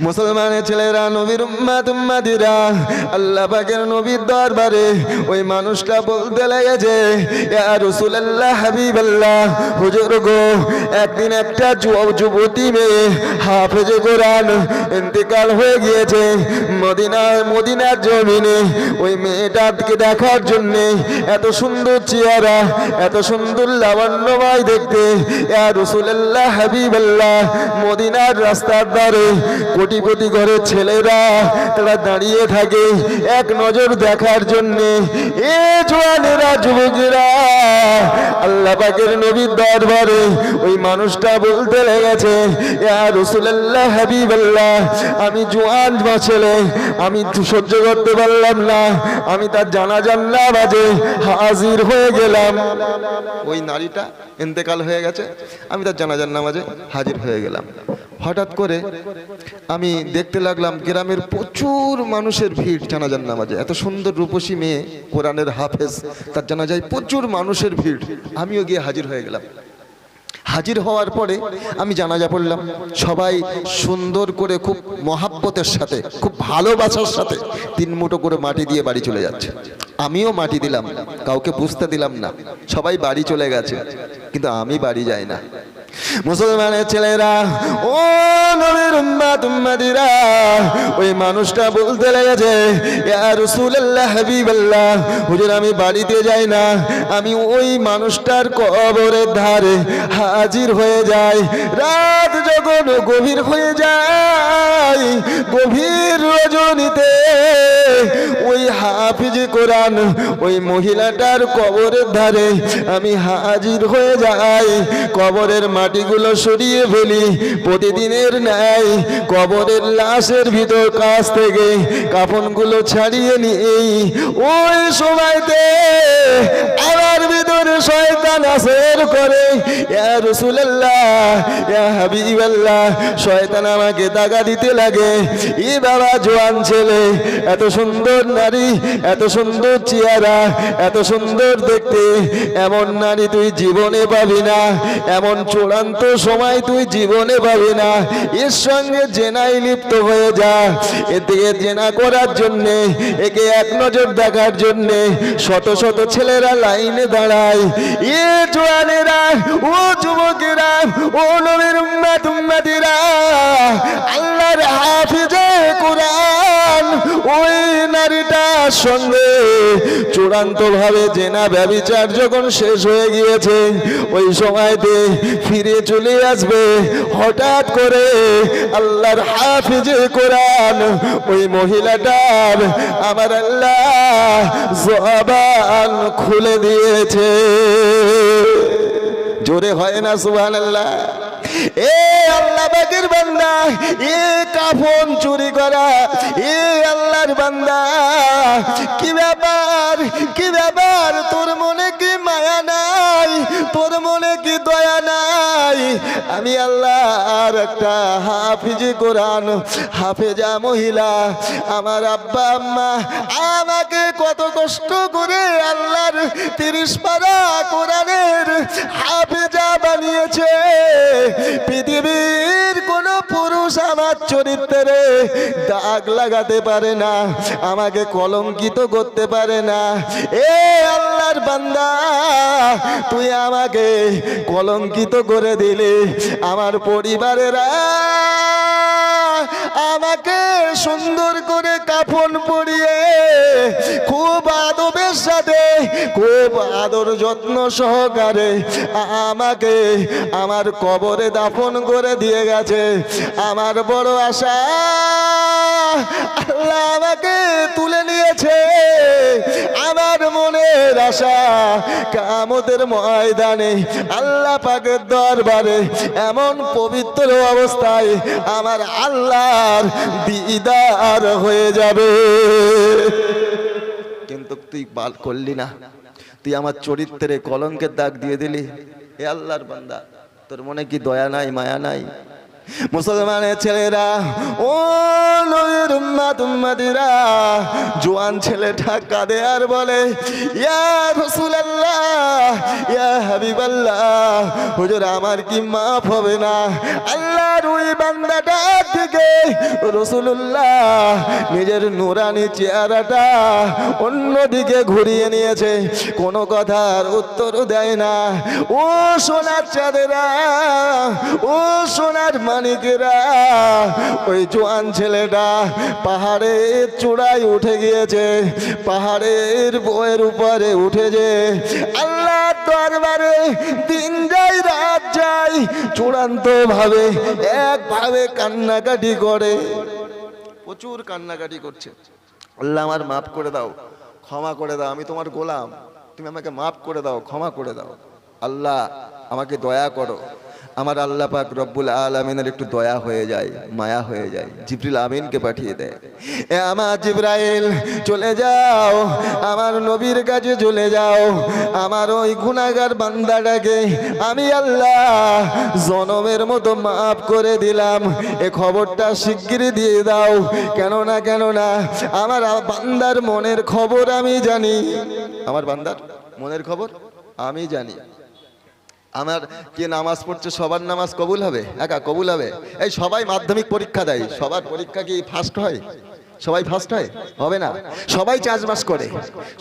মুসলমানের ছেলেরা, নবীর উম্মাত উম্মাদিরা, আল্লাহ পাকের নবীর দরবারে ওই মানুষটা বলতে লেগেছে, ইয়া রাসূলুল্লাহ, হাবিবাল্লাহ, হুজুর গো, একদিন একটা যুব- যুবতী মেয়ে হাফেজে কোরআন ইন্তেকাল হয়ে গিয়েছে মদিনা মদিনার জমিনে ওই মেয়েটাকে দেখার জন্য এত সুন্দর চেহারা, এত সুন্দর লাবণ্যময় দেখতে, ইয়া রাসূলুল্লাহ, হাবিবাল্লাহ, মদিনার রাস্তার ধারে কোটিপতি ঘরের ছেলেরা, তারা দাঁড়িয়ে থাকে এক নজর দেখার জন্যে। এ জোয়ানেরা, যুবকেরা, আল্লাহ পাকের নবীর দরবারে ওই মানুষটা বলতে লেগেছে রাসূলুল্লাহ, হাবিবাল্লাহ, আমি জোয়ান ছেলে, আমি সহ্য করতে পারলাম না, আমি তার জানাজান না বাজে হাজির হয়ে গেলাম। ওই নারীটা ইন্তেকাল হয়ে গেছে, আমি তার জানাজান নামাজে হাজির হয়ে গেলাম। হঠাৎ করে আমি দেখতে লাগলাম গ্রামের প্রচুর মানুষের ভিড় জানাজান নামাজে। এত সুন্দর রূপসী মেয়ে, কোরআনের হাফেজ, তার জানা যায় প্রচুর মানুষের ভিড়। আমিও গিয়ে হাজির হয়ে গেলাম। হাজির হওয়ার পরে আমি জানাজা পড়লাম, সবাই সুন্দর করে খুব মহাব্বতের সাথে, খুব ভালোবাসার সাথে তিন মুঠো করে মাটি দিয়ে বাড়ি চলে যাচ্ছে। আমিও মাটি দিলাম, কাউকে বুঝতে দিলাম না। সবাই বাড়ি চলে গেছে, কিন্তু আমি বাড়ি যাই না। মুসলমানের ছেলেরা, ও নবীর উম্মাত উম্মাদিরা, ওই মানুষটা বলতে লেগেছে, ইয়া রাসূলুল্লাহ, হাবিবাল্লাহ, হুজুর, আমি বাড়িতে যাই না, আমি ওই মানুষটার কবরের ধারে হাজির হয়ে যাই। রাত যখন গভীর হয়ে যায়, গভীর রজনীতে, ওই হাফিজ কোরআন, ওই মহিলাটার কবরের ধারে আমি হাজির হয়ে যাই। কবরের মাটিগুলো সরিয়ে ফেলি, প্রতিদিনের ন্যায় কবরের লাশের ভিতর কাছ থেকে কাফনগুলো ছাড়িয়ে নিই। ওই সময়তে আমার ভিতরে শয়তান আসর করে। ইয়া রাসূলুল্লাহ, ইয়া হাবিবাল্লাহ, শয়তান আমাকে দাগা দিতে লাগে। ই বাবা জোয়ান ছেলে, এত সুন্দর নারী, এত সুন্দর চেহারা, এত সুন্দর দেখতে। এমন নারী তুই জীবনে পাবি না, এমন চূড়ান্ত সময় তুই জীবনে পাবি না। এর সঙ্গে জেনাই লিপ্ত হয়ে যা। এদিকে জেনা করার জন্যে, একে এক নজর দেখার জন্যে, শত শত ছেলেরা লাইনে দাঁড়ায় এ জোয়ানেরা ও যুবকেরা ও নবীর উম্মাত উম্মাদিরা আল্লাহর হাফিজে কোরআন। ওই নারীটার সঙ্গে চূড়ান্ত ভাবে জেনা ব্যবিচার যখন শেষ হয়ে গিয়েছে, ওই সময়তে ফিরে চলে আসবে। হঠাৎ করে আল্লাহর হাফিজে কোরআন, ওই মহিলাটার আমার আল্লাহ জবান খুলে দিয়েছে। জোরে হয় না সুবহান আল্লাহ এ আল্লাহ বাগের বান্দা, এ কাফন চুরি করা, এ আল্লাহর বান্দা। কি ব্যাপার? কি ব্যাপার? তোর মনে কি মায়া নাই? তোর মনে কি আমি আল্লাহর একটা হাফিজ কোরআন, হাফেজা মহিলা। আমার আব্বা, আম্মা, আমাকে কত কষ্ট করে আল্লাহর তিরিশ পারা কোরআনের হাফেজা বানিয়েছে। পৃথিবীর কোন পুরুষ আমার চরিত্রে দাগ লাগাতে পারে না, আমাকে কলঙ্কিত করতে পারে না। এ আল্লাহর বান্দা, তুই আমাকে কলঙ্কিত করে দিলি আমার পরিবারেরা আমাকে সুন্দর করে কাফন পরিয়ে, খুব আদবের সাথে, খুব আদর যত্ন সহকারে আমাকে আমার কবরে দাফন করে দিয়ে গেছে। আমার বড় আশা, আল্লাহ আমাকে তুলে নিয়েছে। আমার মনের আশা, কামতের ময়দানে, আল্লাহ পাকের দরবারে এমন পবিত্র অবস্থায় আমার আল্লাহর দিদার হয়ে যাবে। কিন্তু তুই বাল করলি না। তুই আমার চরিত্রে কলঙ্কের দাগ দিয়ে দিলি। হে আল্লাহর বান্দা, তোর মনে কি দয়া নাই, মায়া নাই? মুসলমানের ছেলেরা, ও নবীর উম্মাদিরা, জোয়ান ছেলেটা কাঁদে আর বলে, ইয়া রাসূলুল্লাহ, ইয়া হাবিবাল্লাহ, হুজুর, আমার কি মাফ হবে না? আল্লাহর ওই বান্দাটা থেকে রসুল্লাহ নিজের নুরানি চেহারাটা অন্যদিকে ঘুরিয়ে নিয়েছে। কোনো কথার উত্তর দেয় না। ও সোনার চাঁদেরা, ও সোনার মানিকেরা ওই জোয়ান ছেলেটা পাহাড়ের চূড়ায় উঠে গিয়েছে, পাহাড়ের বইয়ের উপরে উঠেছে। আল্লাহ দরবারে দিন যায়, রাত যায় চূড়ান্ত ভাবে একভাবে কান্নাকাটি করে। প্রচুর কান্নাকাটি করছে। আল্লাহ আমার মাফ করে দাও, ক্ষমা করে দাও, আমি তোমার গোলাম। তুমি আমাকে মাফ করে দাও, ক্ষমা করে দাও। আল্লাহ, আমাকে দয়া করো। আমার আল্লাহ পাক রব্বুল আলমিনের একটু দয়া হয়ে যায়, মায়া হয়ে যায়। জিবরিল আমিনকে পাঠিয়ে দেয় এ আমার জিব্রাইল, চলে যাও। আমার নবীর কাছে চলে যাও। আমার ওই গুণাগার বান্দাটাকে আমি আল্লাহ জনমের মতো মাফ করে দিলাম। এ খবরটা শিগগির দিয়ে দাও। কেননা কেননা, আমার বান্দার মনের খবর আমি জানি। আমার বান্দার মনের খবর আমি জানি। আমার কে নামাজ পড়ছে, সবার নামাজ কবুল হবে? একা কবুল হবে? এই সবাই মাধ্যমিক পরীক্ষা দেয়। সবার পরীক্ষা কি ফার্স্ট হয়? সবাই ফার্স্ট হয়? হবে না। সবাই চাষবাস করে।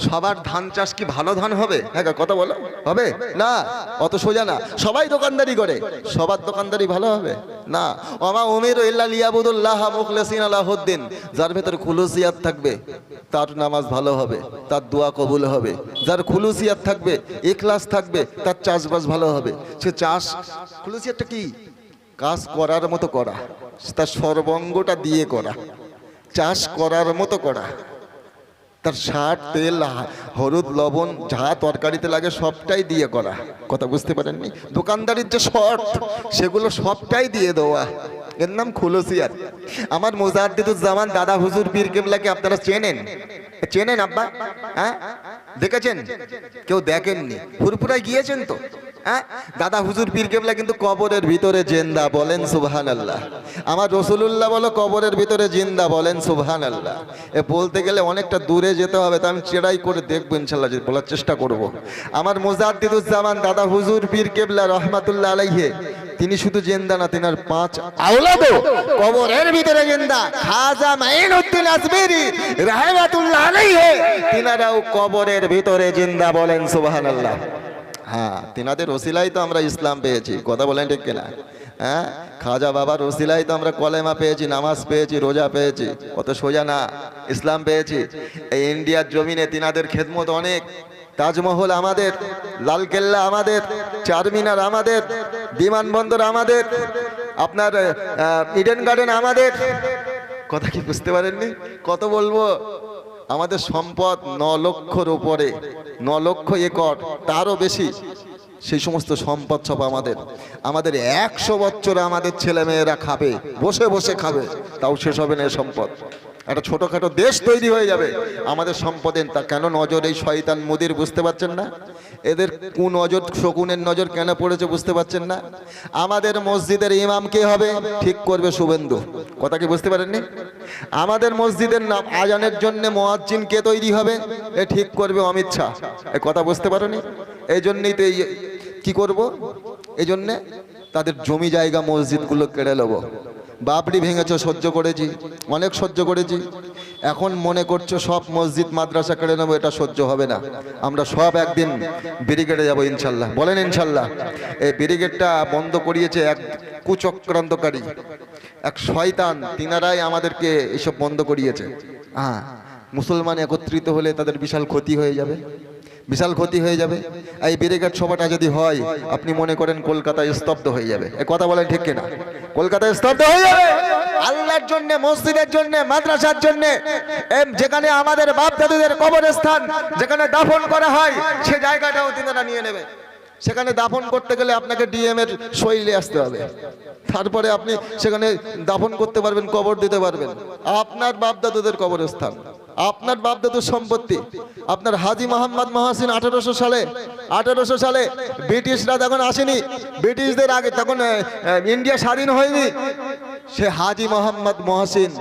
সবার ধান চাষ কি ভালো ধান হবে? হ্যাঁ কথা বলো। হবে? না, অত সোজা না। সবাই দোকানদারি করে। সবার দোকানদারি ভালো হবে? না। আমা উমের ইল্লা লিয়াবুদুল্লাহ মুখলেসিন আলাহউদ্দিন যার ভেতর খুলুসিয়াত থাকবে, তার নামাজ ভালো হবে, তার দোয়া কবুল হবে। যার খুলুসিয়াত থাকবে, ইখলাস থাকবে, তার চাষবাস ভালো হবে। সে চাষ, খুলুসিয়াতটা কি? কাজ করার মতো করা। তার সর্বঙ্গটা দিয়ে করা। চাষ করার মতো করা তার সার, তেল হলুদ, লবণ, যা তরকারিতে লাগে সবটাই দিয়ে করা। কথা বুঝতে পারেননি? দোকানদারির যে শর্ট সেগুলো সবটাই দিয়ে দেওয়া। এর নাম খুলসিয়াত আমার মোজাদ্দিদুজ্জামান দাদা হুজুর পীর কেবলাকে আপনারা চেনেন? চেনেন আব্বা? হ্যাঁ? দেখেছেন? কেউ দেখেননি? ফুরফুরায় গিয়েছেন তো? হ্যাঁ? দাদা হুজুর পীর কেবলা কিন্তু কবরের ভিতরে জেন্দা বলেন সুবহান আল্লাহ আমার রসুলুল্লাহ বলো কবরের ভিতরে জিন্দা বলেন সুবহান আল্লাহ এ বলতে গেলে অনেকটা দূরে যেতে হবে, তা আমি চেড়াই করে দেখব ইনশাল্লাহ বলার চেষ্টা করব। আমার মুজাদ্দিদুজ্জামান দাদা হুজুর পীর কেবলা রহমাতুল্লাহ আলাইহে, তিনি শুধু জেন্দা না, তিনার পাঁচ আওলাদও কবরের ভিতরে জেন্দা। খাজা মাইনুদ্দিন আজমেরি রহমাতুল্লাহ আলাইহে, তিনারাও কবরের ভিতরে জিন্দা বলেন সুবহানাল্লাহ। হ্যাঁ তিনাদের ওসিলাই তো আমরা ইসলাম পেয়েছি, কথা বলেন ঠিক কিনা? হ্যাঁ খাজা বাবার ওসিলাই তো আমরা কলেমা পেয়েছি, নামাজ পেয়েছি, রোজা পেয়েছি কত সোজা না, ইসলাম পেয়েছি। এই ইন্ডিয়ার জমিনে তিনাদের খেদমত অনেক, তাজমহল আমাদের, লালকেল্লা আমাদের, চারমিনার আমাদের, বিমানবন্দর আমাদের, আপনার ইডেন গার্ডেন আমাদের। কথা কি বুঝতে পারেননি? কত বলব? আমাদের সম্পদ ন লক্ষর উপরে, ন লক্ষ একর, তারও বেশি। সেই সমস্ত সম্পদ সব আমাদের। আমাদের একশো বছর আমাদের ছেলেমেয়েরা খাবে, বসে বসে খাবে, তাও শেষ হবে না সম্পদ। একটা ছোটোখাটো দেশ তৈরি হয়ে যাবে। আমাদের সম্পদের তা কেন নজর এই শয়তান মুদির বুঝতে পারছেন না? এদের কোন নজর শকুনের নজর কেন পড়েছে বুঝতে পারছেন না? আমাদের মসজিদের ইমাম কে হবে? ঠিক করবে শুভেন্দু। কথা কি বুঝতে পারেননি? আমাদের মসজিদের নাম আজানের জন্য মোয়াজ্জিন কে তৈরি হবে? এ ঠিক করবে অমিত শাহ। এ কথা বুঝতে পারোনি? এই জন্যই তো কি করব? এই জন্যে তাদের জমি জায়গা মসজিদগুলো কেড়ে নেব। বাবরি ভেঙেছ, সহ্য করেছি, অনেক সহ্য করেছি। এখন মনে করছ সব মসজিদ, মাদ্রাসা কেড়ে নেব, এটা সহ্য হবে না। আমরা সব একদিন ব্রিগেডে যাব, ইনশাল্লাহ। বলেন ইনশাল্লাহ। এই ব্রিগেডটা বন্ধ করিয়েছে এক কুচক্রান্তকারী, এক শয়তান। তিনারাই আমাদেরকে এসব বন্ধ করিয়েছে। হ্যাঁ মুসলমান একত্রিত হলে তাদের বিশাল ক্ষতি হয়ে যাবে। বিশাল ক্ষতি হয়ে যাবে। এই ব্রিগেড সভাটা যদি হয়, আপনি মনে করেন কলকাতায় স্তব্ধ হয়ে যাবে। এ কথা বলেন ঠিক কিনা? কলকাতায় স্তব্ধ হয়ে যাবে। আল্লাহর জন্য, মসজিদের জন্য, মাদ্রাসার জন্য যেখানে আমাদের বাপ দাদুদের কবরস্থান, যেখানে দাফন করা হয়, সে জায়গাটাও তিনারা নিয়ে নেবে। সেখানে দাফন করতে গেলে আপনাকে ডিএম এর শৈলে আসতে হবে। তারপরে আপনি সেখানে দাফন করতে পারবেন, কবর দিতে পারবেন। আপনার বাপ দাদুদের কবরস্থান। আপনার বাপদাদুর সম্পত্তি। আপনার হাজি মোহাম্মদ মহাসিন আঠারোশো সালে আঠারোশো সালে ব্রিটিশরা তখন আসেনি, ব্রিটিশদের আগে তখন ইন্ডিয়া স্বাধীন হয়নি। সে হাজি মোহাম্মদ মহসিন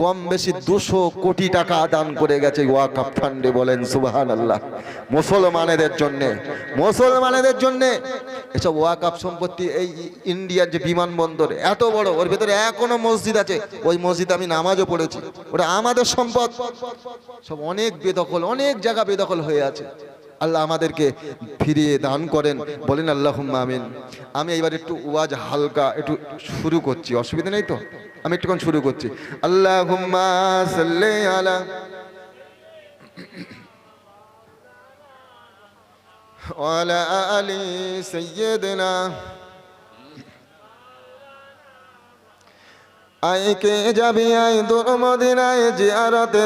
কম বেশি দুশো কোটি টাকা দান করে গেছে ওয়াকাপ ফান্ডে বলেন সুবাহান আল্লাহ মুসলমানেদের জন্যে মুসলমানেদের জন্যে এসব ওয়াকাপ সম্পত্তি এই ইন্ডিয়ার যে বিমানবন্দর এত বড়, ওর ভেতরে এখনও মসজিদ আছে, ওই মসজিদ আমি নামাজও পড়েছি। ওটা আমাদের সম্পদ। সব অনেক বেদখল, অনেক জায়গা বেদখল হয়ে আছে। আল্লাহ আমাদেরকে ফিরিয়ে দান করেন বলেন আল্লাহ আমিন আমি এবার একটু ওয়াজ হালকা একটু শুরু করছি অসুবিধা নেই তো আমি একটুক্ষণ শুরু করছি আল্লাহ সাল্লি আলা وعلى آل سيدنا আইকে যাবি আই দূর মদিনায় জিয়ারতে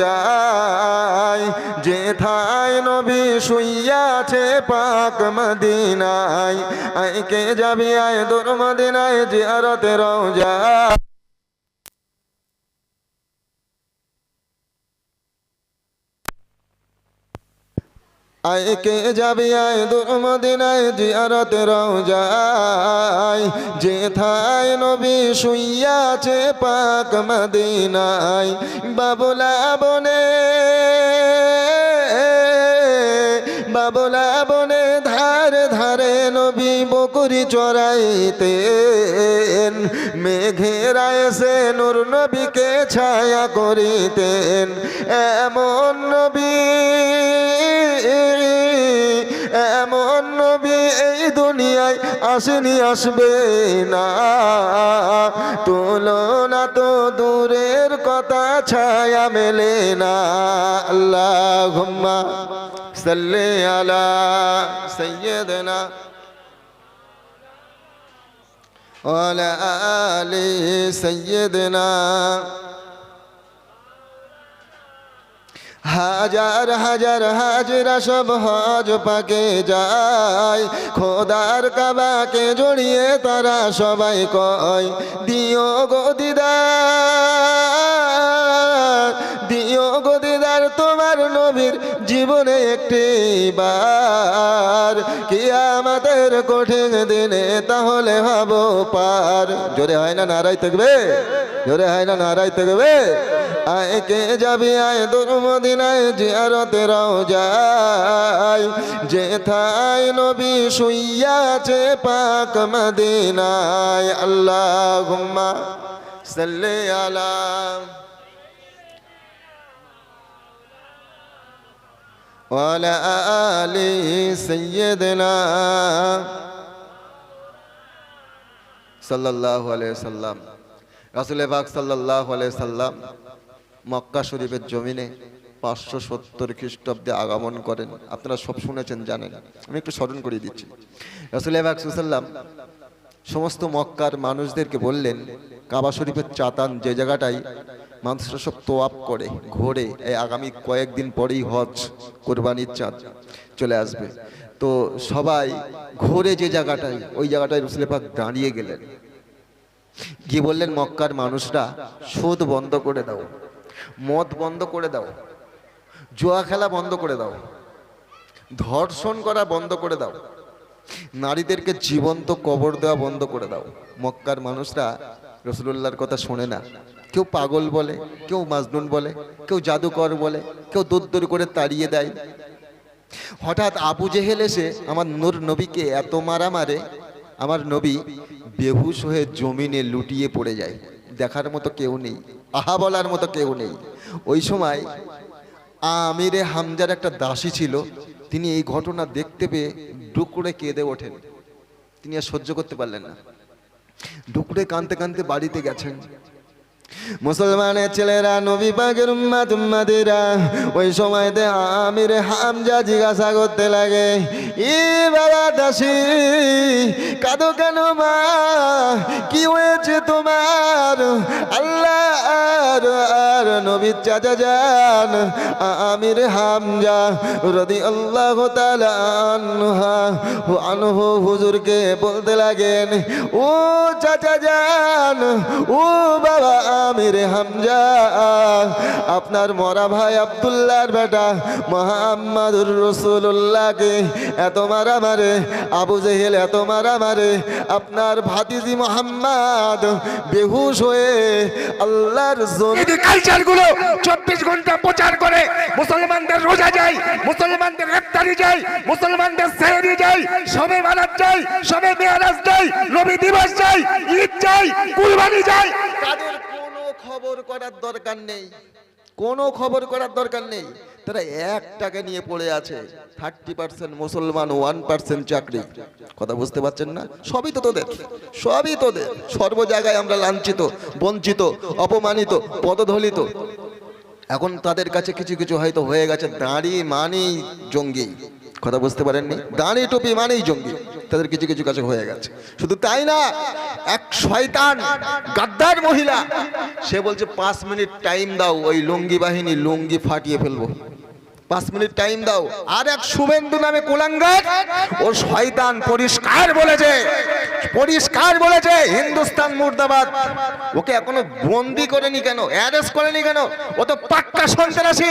যাই যে থাই নবী শুইয়াছে পাক মদিনায়। আইকে যাবি আই দূর মদিনায় জিয়ারতে রওজায় কে যাবি আয় দূর মদিনায় জিয়ারত রওজায়। যে থাই নবী শুইয়াছে পাক মদিনায়। বাবুলা বনে চড়াইতেন। মেঘের এসে নূর নবীকে ছায়া করিতেন। এমন নবী এমন নবী এই দুনিয়ায় আসেনি, আসবে না। তুলনা তো দূরের কথা, ছায়া মেলে না। আল্লাহ ঘুম্মা সাল্লে আলা সৈয়দনা وعلى آل سيدنا হাজার হাজার হাজরা সব হজ পাকে যায় খোদার কাবাকে জড়িয়ে তারা সবাই কয় দিও গো দিদার দিও গো দিদার, তোমার নবীর জীবনে একটি বার কি আমাদের কঠিন দিনে তাহলে হব পার। জোরে হয় না নারাই থাকবে? জোরে হয় না নারাই থাকবে? আয় কে যাবি, আয় দূর মদিনায় জিয়ারতে রওজায়। যে থাই নবী শুইয়াছে পাক মদিনায়। আল্লাহুম্মা সাল্লি আলা وعلى آل سيدنا সাল্লাল্লাহু আলাইহি সাল্লাম রাসূল পাক সাল্লাল্লাহু আলাইহি সাল্লাম মক্কা শরীফের জমিনে পাঁচশো সত্তর খ্রিস্টাব্দে আগমন করেন আপনারা সব শুনেছেন জানেন আমি একটু স্মরণ করে দিচ্ছি রাসূল পাক সাল্লাম সমস্ত মক্কার মানুষদেরকে বললেন কাবা শরীফের চাতান যে জায়গাটায় মানুষরা সব তোয়াপ করে, ঘোরে। এই আগামী কয়েকদিন পরেই হজ কোরবানির চাঁদ চলে আসবে। তো সবাই ঘোরে যে জায়গাটায়, ওই জায়গাটায় রসুল পাক দাঁড়িয়ে গেলেন। গিয়ে বললেন, মক্কার মানুষরা সুদ বন্ধ করে দাও, মদ বন্ধ করে দাও, জুয়া খেলা বন্ধ করে দাও, ধর্ষণ করা বন্ধ করে দাও, নারীদেরকে জীবন্ত কবর দেওয়া বন্ধ করে দাও। মক্কার মানুষরা রসুল্লাহর কথা শোনে না। কেউ পাগল বলে, কেউ মাজনুন বলে, কেউ জাদুকর বলে, কেউ দূর করে তাড়িয়ে দেয়। হঠাৎ আবু জেহেল এসে আমার নূর নবীকে এত মারা মারে, আমার নবী বেহুশ হয়ে জমিনে লুটিয়ে পড়ে যায়। দেখার মতো কেউ নেই, আহা বলার মতো কেউ নেই। ওই সময় আমিরে হামজার একটা দাসী ছিল, তিনি এই ঘটনা দেখতে পেয়ে ডুকরে কেঁদে ওঠেন। তিনি আর সহ্য করতে পারলেন না। ডুকরে কানতে কানতে বাড়িতে গেছেন। মুসলমানের ছেলেরা, নবী পাকের উম্মাত উম্মাদিরা, ওই সময়তে আমির হামজা জিজ্ঞাসা করতে লাগে ই বাবা দাসী, কাঁদো কেন মা? কি হয়েছে তোমার? আল্লাহ আর আর নবীর চাচা যান আমির হামজা রদি আল্লাহ আনহু হুজুরকে বলতে লাগেন, ও চাচা যান ও বাবা আমির হামজা। আপনার মরা ভাই আব্দুল্লাহর বেটা মোহাম্মদুর রসুল্লাহকে এত মারা মারে আবু জেহেল এত মারা মারে আপনার ভাতিজি মোহাম্মদ বেহুশ হয়ে আল্লাহর জমি এই কালচারগুলো চব্বিশ ঘণ্টা প্রচার করে, মুসলমানদের রোজা যায়, মুসলমানদের ইফতারি যায়, মুসলমানদের সেহরি যায়, সবে মারাত যায়, সবে মেয়ারাজ যায়, নবী দিবস যায়, ঈদ যায়, কুরবানি যায়, তাদের খবর করার দরকার নেই। কোনো খবর করার দরকার নেই। তারা এক টাকা নিয়ে পড়ে আছে। থার্টি পার্সেন্ট মুসলমান ওয়ান পার্সেন্ট চাকরি। কথা বুঝতে পারছেন না? সবই তো তোদের। সবই তোদের। সর্ব জায়গায় আমরা লাঞ্ছিত, বঞ্চিত, অপমানিত পদধলিত এখন তাদের কাছে কিছু কিছু হয়তো হয়ে গেছে। দাঁড়ি মানি জঙ্গি। কথা বুঝতে পারেননি? দাঁড়ি টুপি মানেই জঙ্গি। তাদের কিছু কিছু কাছে হয়ে গেছে। শুধু তাই না, এক শয়তান, গাদ্দার মহিলা, সে বলছে, পাঁচ মিনিট টাইম দাও, ওই লুঙ্গি বাহিনী লুঙ্গি ফাটিয়ে ফেলব। পাঁচ মিনিট টাইম দাও। আর এক শুভেন্দু নামে কুলাঙ্গার, ও শয়তান পরিষ্কার বলেছে পরিষ্কার বলেছে, হিন্দুস্তান মুর্দাবাদ। ওকে এখনও বন্দি করেনি কেন? অ্যারেস্ট করেনি কেন? ও তো পাক্কা সন্ত্রাসী।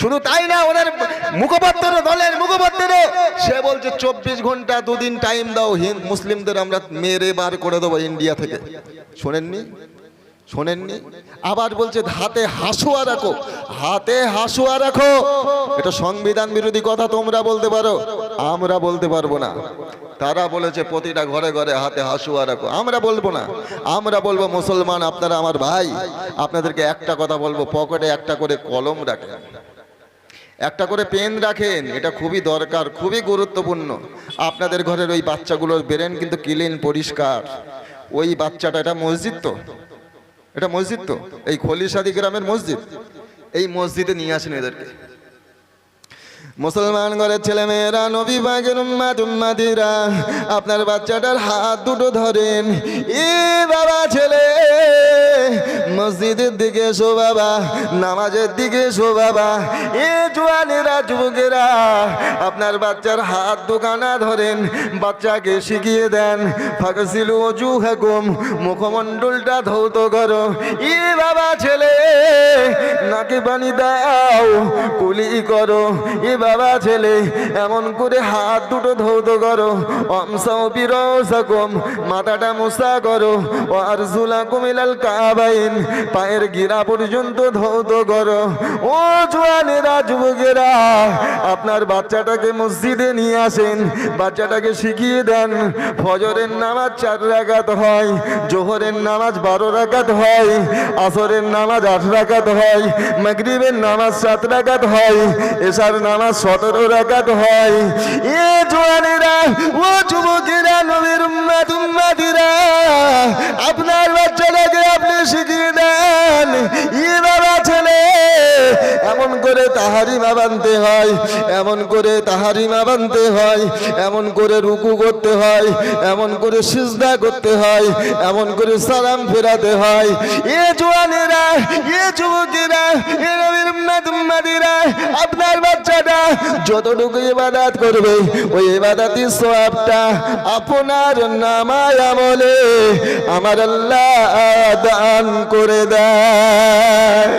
শুধু তাই না, ওদের মুখপাত্র দলের মুখপাত্র সে বলছে, চব্বিশ ঘণ্টা দুদিন টাইম দাও হিন্দ মুসলিমদের আমরা মেরে বার করে দেবো ইন্ডিয়া থেকে। শোনেননি? শোনেননি? আবার বলছে, হাতে হাসুয়া রাখো, হাতে হাসুয়া রাখো। এটা সংবিধান বিরোধী কথা, তোমরা বলতে পারো, আমরা বলতে পারব না। তারা বলেছে, প্রতিটা ঘরে ঘরে হাতে হাসুয়া রাখো। আমরা বলব না। আমরা বলব, মুসলমান, আপনারা আমার ভাই, আপনাদেরকে একটা কথা বলব, পকেটে একটা করে কলম রাখেন। একটা করে পেন রাখেন, এটা খুবই দরকার, খুবই গুরুত্বপূর্ণ। আপনাদের ঘরের ওই বাচ্চাগুলোর ব্রেন কিন্তু ক্লিন, পরিষ্কার। ওই বাচ্চাটা, এটা মসজিদ তো? এটা মসজিদ তো? এই খলিশাদি গ্রামের মসজিদ? এই মসজিদে নিয়ে আসেন এদেরকে। মুসলমান ঘরের ছেলে মেয়েরা নবী বাগের উম্মাদ উম্মাদিরা আপনার বাচ্চাটার হাত দুটো ধরেন। এ বাবা ছেলে, মসজিদের দিকে এসো বাবা, নামাজের দিকে এসো বাবা। এ জোয়ানেরা, যুবকেরা, আপনার বাচ্চার হাত দোকানা ধরেন, বাচ্চাকে শিখিয়ে দেন ফাঁকছিল অজু হাকুম মুখমণ্ডলটা ধৌত করো। ই বাবা ছেলে, নাকে পানি দাও, কুলি করো। এ বাবা ছেলে, এমন করে হাত দুটো ধৌত করো। অমসাও বিরসাকুম মাথাটা মোসা করো। আর জুলা কুমিলাল কাবাইন, পায়ের গিরা পর্যন্ত ধৌত করো। ও জোয়ানেরা, যুবকেরা, আপনার বাচ্চাটাকে মসজিদে নিয়ে আসেন, বাচ্চাটাকে শিখিয়ে দেন। ফজরের নামাজ চার রাকাত হয়, জোহরের নামাজ বারো রাকাত হয়, আসরের নামাজ আট রাকাত হয়, মাগরিবের নামাজ সাত রাকাত হয়, এশার নামাজ সতেরো রাকাত হয়। এ জোয়ানেরা ও যুবকেরা নবীর উম্মাদ উম্মাতিরা তাহারিমা বানতে হয়, এমন করে তাহারিমা বানতে হয়, এমন করে রুকু করতে হয়, এমন করে সিজদা করতে হয়, এমন করে সালাম ফেরাতে হয়। এ জোয়ানেরা, এ যুবকেরা, এ নবীর উম্মাতিরা আপনার বাচ্চাটা যতটুকু ইবাদত করবে, ওই ইবাদতি সওয়াবটা আপনার নামায় আমলে আমার আল্লাহ দান করে দেয়।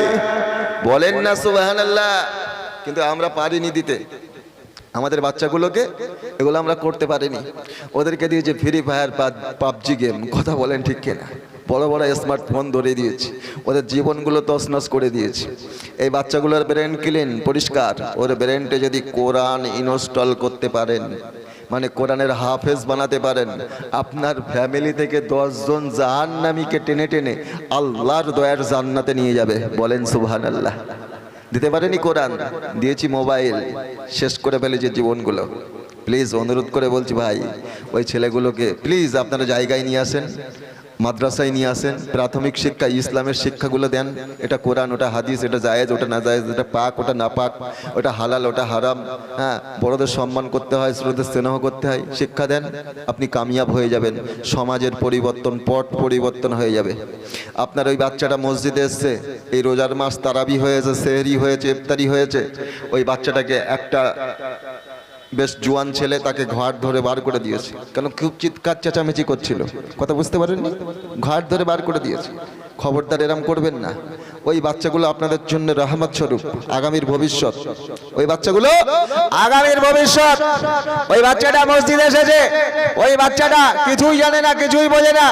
বলেন না সুবহানাল্লাহ। কিন্তু আমরা পারিনি দিতে। আমাদের বাচ্চাগুলোকে এগুলো আমরা করতে পারিনি। ওদেরকে দিয়েছে ফ্রি ফায়ার পাবজি গেম কথা বলেন ঠিক কিনা? বড় বড় স্মার্টফোন ধরে দিয়েছে। ওদের জীবনগুলো তছনছ করে দিয়েছে। এই বাচ্চাগুলোর ব্রেন ক্লিন পরিষ্কার। ওর ব্রেনটে যদি কোরআন ইনস্টল করতে পারেন মানে কোরআনের হাফেজ বানাতে পারেন, আপনার ফ্যামিলি থেকে দশজন জাহান্নামীকে টেনে টেনে আল্লাহর দয়ার জান্নাতে নিয়ে যাবে। বলেন সুবহানাল্লাহ। দিতে পারেনি কোরআন? দিয়েছি মোবাইল। শেষ করে ফেলেছে জীবনগুলো। প্লিজ অনুরোধ করে বলছি ভাই, ওই ছেলেগুলোকে, প্লিজ আপনারা জায়গায় নিয়ে আসেন। মাদ্রাসায় নিয়ে আসেন, প্রাথমিক শিক্ষা, ইসলামের শিক্ষাগুলো দেন। এটা কোরআন, ওটা হাদিস, এটা জায়েজ, ওটা না জায়েজ, এটা পাক, ওটা না পাক, ওটা হালাল, ওটা হারাম। হ্যাঁ বড়দের সম্মান করতে হয় ছোটদের স্নেহ করতে হয়, শিক্ষা দেন, আপনি কামিয়াব হয়ে যাবেন, সমাজের পরিবর্তন, পট পরিবর্তন হয়ে যাবে। আপনার ওই বাচ্চাটা মসজিদে এসছে, এই রোজার মাস তারাবি হয়েছে সেহরি হয়েছে, ইফতারি হয়েছে, ওই বাচ্চাটাকে একটা বেশ জোয়ান ছেলে তাকে ঘাট ধরে বার করে দিয়েছে। কেন খুব চিৎকার, চেঁচামেচি করছিল। কথা বুঝতে পারেননি? ঘাট ধরে বার করে দিয়েছে। খবরদার এরম করবেন না। ওই বাচ্চাগুলো আপনাদের জন্য রহমত স্বরূপ, আগামীর ভবিষ্যৎ। ওই বাচ্চাগুলো, আগামীর ভবিষ্যৎ। ওই বাচ্চাটা মসজিদে এসেছে। ওই বাচ্চাটা কিছুই জানে না, কিছুই বোঝে না।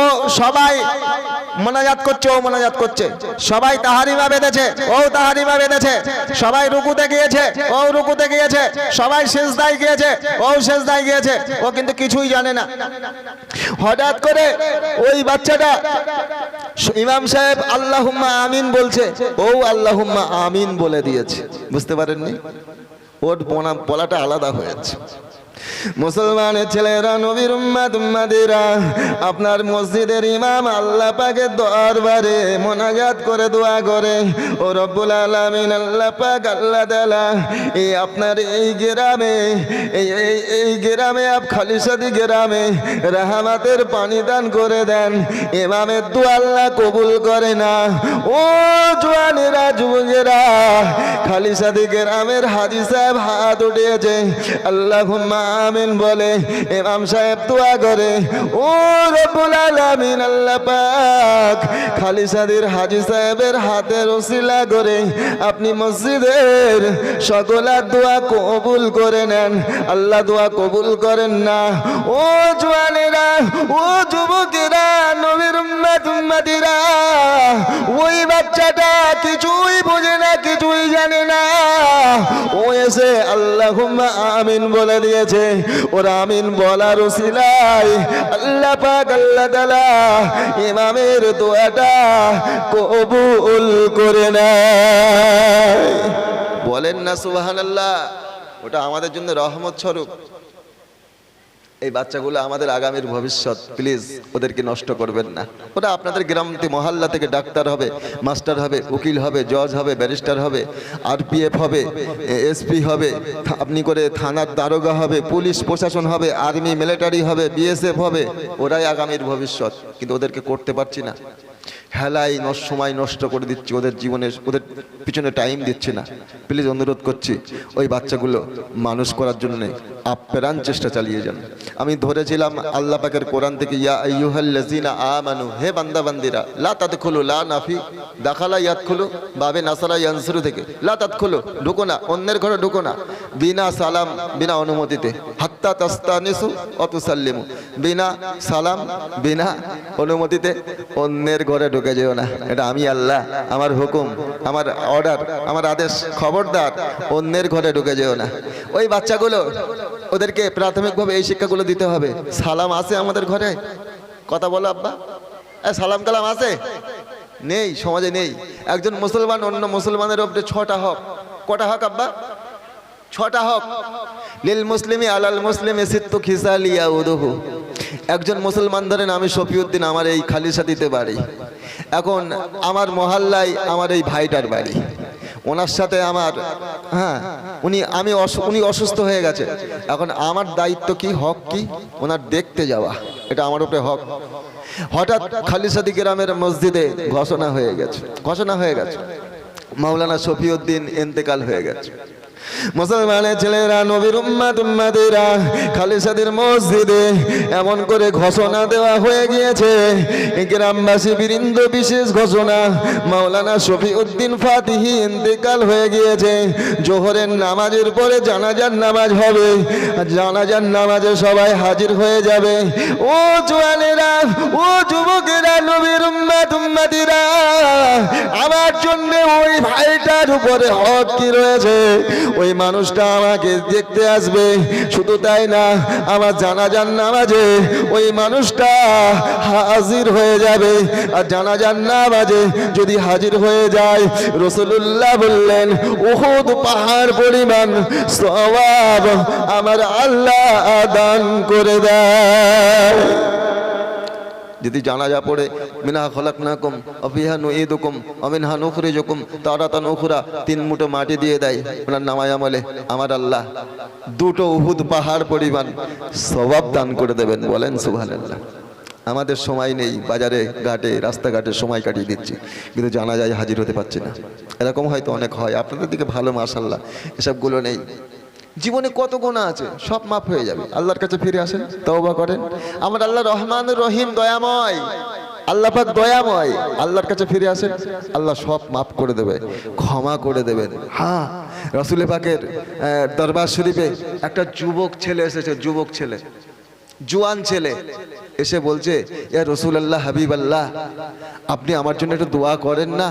ও সবাই মোনাজাত করছে, ও মোনাজাত করছে। সবাই তাহারিমা বেঁধেছে, ও তাহারিমা বেঁধেছে। সবাই রুকুতে গিয়েছে, ও রুকুতে গিয়েছে। সবাই শেষদায় গিয়েছে, ও শেষদায় গিয়েছে। ও কিন্তু কিছুই জানে না। হঠাৎ করে ওই বাচ্চাটা ইমাম সাহেব আল্লাহুম্মা আমিন বলছে। ও আল্লাহুম্মা আমিন বলে দিয়েছে। বুঝতে পারেননি? ওর বলাটা আলাদা হয়েছে। মুসলমানের ছেলেরা নবীর উম্মাদ উম্মাদিরা, আপনার মসজিদের ইমাম আল্লাহ পাকের দরবারে মোনাজাত করে দোয়া করে, ও রব্বুল আলামিন, আল্লাহ পাক আল্লাহ তাআলা, এই আপনার এই গ্রামে, এই এই এই গ্রামে, আপ খালিসাদি গ্রামে রাহমাতের পানি দান করে দেন। ইমামের দোয়া আল্লাহ কবুল করে না। ও জোয়ানেরা, যুবকেরা খালিসাদি গ্রামের হাজি সাহেব হাত উঠিয়েছে আল্লাহ আমিন বলে, ইমাম সাহেব দোয়া করে, ও রব্বুল আলামিন, আল্লাহ পাক খালিসাদির হাজি সাহেবের হাতের ওসিলা করে আপনি মসজিদের সকলার দোয়া কবুল করে নেন। আল্লাহ দোয়া কবুল করেন না। ও জোয়ানেরা, ও যুবকেরা, নবীর উম্মাতিরা, ওই বাচ্চাটা কিছুই বোঝে না, কিছুই জানে না। ও এসে আল্লাহ আমিন বলে দিয়েছে। ওরা আমিন বলার উসিলাই আল্লাহ পাক, আল্লাহ তাআলা ইমামের দোয়াটা কবুল করে নেয়। বলেন না সুবহানাল্লাহ, ওটা আমাদের জন্য রহমত স্বরূপ। এই বাচ্চাগুলো আমাদের আগামীর ভবিষ্যৎ প্লিজ ওদেরকে নষ্ট করবেন না। ওরা আপনাদের গ্রাম থেকে মহল্লা থেকে ডাক্তার হবে, মাস্টার হবে, উকিল হবে, জজ হবে, ব্যারিস্টার হবে, আরপিএফ হবে এসপি হবে আপনি করে থানার দারোগা হবে, পুলিশ প্রশাসন হবে, আর্মি, মিলিটারি হবে, বিএসএফ হবে, ওরাই আগামীর ভবিষ্যৎ। কিন্তু ওদেরকে করতে পারছি না। হেলাই নষ্ট, সময় নষ্ট করে দিচ্ছি। ওদের জীবনে, ওদের পিছনে টাইম দিচ্ছি না। প্লিজ অনুরোধ করছি, ওই বাচ্চাগুলো মানুষ করার জন্য আপ্রাণ চেষ্টা চালিয়ে যান। আমি ধরেছিলাম আল্লাহ পাকের কোরআন থেকে, ইয়া আইয়ুহাল্লাযিনা আমানু, হে বান্দা বান্দিরা, লা তাদখুলু, লা নাফি, দাখালা ইয়াদখুলু, বাবে নাসারা ইয়ানসুরু থেকে, লা তাদখুলু, ঢুকো না, অন্যের ঘরে ঢুকো না। বিনা সালাম, বিনা অনুমতিতে, হাত্তা তাস্তানিসু অতুসাল্লিমু। বিনা সালাম, বিনা অনুমতিতে, অন্যের ঘরে ঢুকে যেও না। এটা আমি আল্লাহ, আমার হুকুম, আমার অর্ডার আমার আদেশ, খবরদার, অন্যের ঘরে ঢুকে যেও না। ওই বাচ্চাগুলো, ওদেরকে প্রাথমিকভাবে এই শিক্ষাগুলো দিতে হবে। সালাম আছে আমাদের ঘরে? কথা বলো আব্বা। সালাম কালাম আছে? নেই, সমাজে নেই। একজন মুসলমান অন্য মুসলমানের উপরে ছটা হক। কটা হক আব্বা? ছটা হক। লিল মুসলিমি আলাল মুসলিমে সিত্তু খিসালিয়া উদুহু একজন মুসলমান ধরেন আমি শফিউদ্দিন আমার এই খালিসাদিতে বাড়ি এখন আমার মহল্লায় আমার এই ভাইটার বাড়ি। ওনার সাথে আমার হ্যাঁ উনি, আমি উনি অসুস্থ হয়ে গেছে। এখন আমার দায়িত্ব কি, হক কি? ওনার দেখতে যাওয়া। এটা আমার উপরে হক। হঠাৎ খালিসাদি গ্রামের মসজিদে ঘোষণা হয়ে গেছে। ঘোষণা হয়ে গেছে। মাওলানা শফিউদ্দিন ইন্তেকাল হয়ে গেছে। মুসলমানের ছেলেরা, নবীর উম্মাত উম্মাদেরা খালিসাদের মসজিদে এমন করে ঘোষণা দেওয়া হয়ে গিয়েছে। গ্রামবাসী বৃন্দ বিশেষ ঘোষণা, মাওলানা শফিউদ্দিন ফাতিহি ইন্তেকাল হয়ে গিয়েছে। জোহরের নামাজের পরে জানাজার নামাজ হবে। জানাজার নামাজে সবাই হাজির হয়ে যাবে। ও জোয়ানেরা, ও যুবকেরা, নবীর আমার আমার জন্য ওই ভাইটার উপরে হক কি রয়েছে? ওই মানুষটা আমাকে দেখতে আসবে, শুধু তাই না, আমার জানাজার নামাজে ওই মানুষটা হাজির হয়ে যাবে। আর জানাজার নামাজে যদি হাজির হয়ে যায় রসুল্লাহ বললেন, উহুদ পাহাড় পরিমাণ সওয়াব আমার আল্লাহ দান করে দেয়। যদি জানাজা পড়ে মিনা খলাক নাকুম অফিহা নুইদুকুম অমিনহা নুখরিজুকুম তারাতা নুখরা তিন মুঠো মাটি দিয়ে দেয়। ওনার নামায় আমলে, আমার আল্লাহ, দুটো উহুদ পাহাড় পরিমাণ সবাব দান করে দেবেন। বলেন, সুবহানাল্লাহ। আমাদের সময় নেই, বাজারে, ঘাটে, রাস্তাঘাটে সময় কাটিয়ে দিচ্ছি। কিন্তু জানা যায় হাজির হতে পারছি না। এরকম হয়তো অনেক হয়। আপনাদের দিকে ভালো মাশাল্লাহ এসবগুলো নেই। জীবনে কত গোনা আছে, সব মাফ হয়ে যাবে। আল্লাহর কাছে ফিরে আসেন, তওবা করেন। আমার আল্লাহ রহমান রহিম, দয়াময়। আল্লাহ দয়াময়। আল্লাহর কাছে ফিরে আসেন, আল্লাহ সব মাফ করে দেবে, ক্ষমা করে দেবেন। হ্যাঁ রসুল পাকের দরবার শরীফে একটা যুবক ছেলে এসেছে, যুবক ছেলে। জুয়ান ছেলে এসে বলছে, ইয়া রসুল আল্লাহ হাবিব আল্লাহ আপনি আমার জন্য একটু দোয়া করেন না?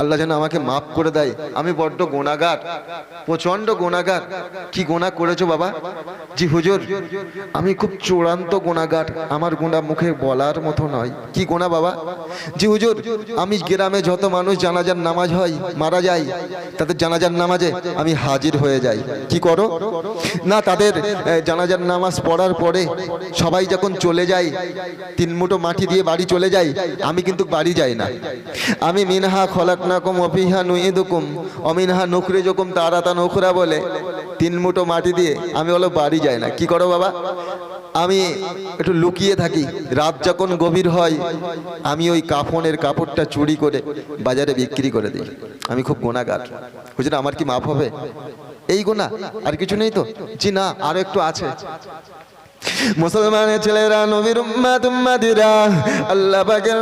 আল্লাহ যেন আমাকে মাফ করে দেয়। আমি বড্ড গোনাগার প্রচণ্ড গোনাগার কি গোনা করেছ বাবা? জি হুজুর, আমি খুব চূড়ান্ত গোনাগার আমার গোনা মুখে বলার মতো নয়। কি গোনা বাবা? জি হুজুর, আমি গ্রামে যত মানুষ জানাজার নামাজ হয়, মারা যায় তাদের জানাজার নামাজে আমি হাজির হয়ে যাই। কি করো? না, তাদের জানাজার নামাজ পড়ার পরে সবাই যখন চলে যায়, তিন মুঠো মাটি দিয়ে বাড়ি চলে যাই আমি কিন্তু বাড়ি যাই না। আমি মিনহা খলাক নাকম অফিহা নুইদুকুম অমিনহা নুখরে যকুম তারাতা নুখরা বলে, তিন মুঠো মাটি দিয়ে আমি হলো বাড়ি যাই না। কি করো বাবা? আমি একটু লুকিয়ে থাকি। রাত যখন গভীর হয়, আমি ওই কাফনের কাপড়টা চুরি করে বাজারে বিক্রি করে দিই। আমি খুব গোনাগার হুজুর আমার কি মাপ হবে? এই গোনা আর কিছু নেই তো? জি না, আরও একটু আছে। মুসলমানের ছেলেরা নবীর উম্মাত উম্মাদিরা আল্লাহ পাকের